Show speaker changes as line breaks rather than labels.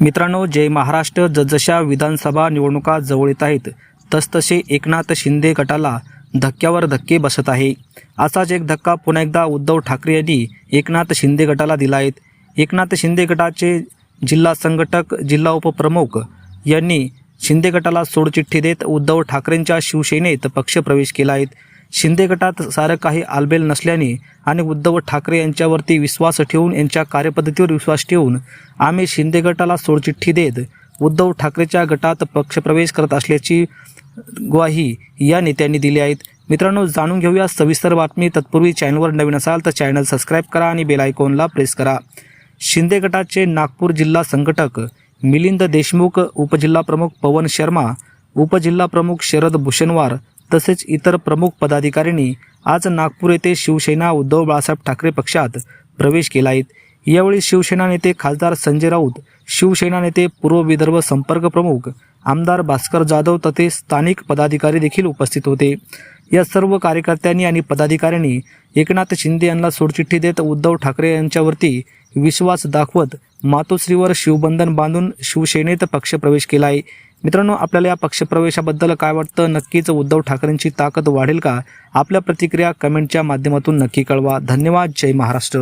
मित्रांनो जय महाराष्ट्र. जसजशा विधानसभा निवडणुका जवळ येत आहेत तसतसे एकनाथ शिंदे गटाला धक्क्यावर धक्के बसत आहे. असाच एक धक्का पुन्हा एकदा उद्धव ठाकरे यांनी एकनाथ शिंदे गटाला दिला आहेत एकनाथ शिंदे गटाचे जिल्हा संघटक जिल्हा उपप्रमुख यांनी शिंदे गटाला सोडचिठ्ठी देत उद्धव ठाकरेंच्या शिवसेनेत पक्षप्रवेश केला आहे. शिंदे गटात सारं काही आलबेल नसल्याने आणि उद्धव ठाकरे यांच्यावरती विश्वास ठेवून यांच्या कार्यपद्धतीवर विश्वास ठेवून आम्ही शिंदे गटाला सोडचिठ्ठी देत उद्धव ठाकरेच्या गटात पक्षप्रवेश करत असल्याची ग्वाही या नेत्यांनी दिली आहेत. मित्रांनो जाणून घेऊया सविस्तर बातमी. तत्पूर्वी चॅनलवर नवीन असाल तर चॅनल सबस्क्राईब करा आणि बेल आयकॉनला प्रेस करा. शिंदे गटाचे नागपूर जिल्हा संघटक मिलिंद देशमुख उपजिल्हा प्रमुख पवन शर्मा उपजिल्हा प्रमुख शरद भूषणवार तसेच इतर प्रमुख पदाधिकाऱ्यांनी आज नागपूर येथे शिवसेना उद्धव बाळासाहेब ठाकरे पक्षात प्रवेश केला आहे. यावेळी शिवसेना नेते खासदार संजय राऊत शिवसेना नेते पूर्व विदर्भ संपर्क प्रमुख आमदार भास्कर जाधव तथे स्थानिक पदाधिकारी देखील उपस्थित होते. या सर्व कार्यकर्त्यांनी आणि पदाधिकाऱ्यांनी एकनाथ शिंदे यांना सोडचिठ्ठी देत उद्धव ठाकरे यांच्यावरती विश्वास दाखवत मातोश्रीवर शिवबंधन बांधून शिवसेनेत पक्षप्रवेश केला आहे. मित्रांनो आपल्याला या पक्षप्रवेशाबद्दल काय वाटतं? नक्कीच उद्धव ठाकरेंची ताकद वाढेल का? आपल्या प्रतिक्रिया कमेंटच्या माध्यमातून नक्की कळवा. धन्यवाद. जय महाराष्ट्र.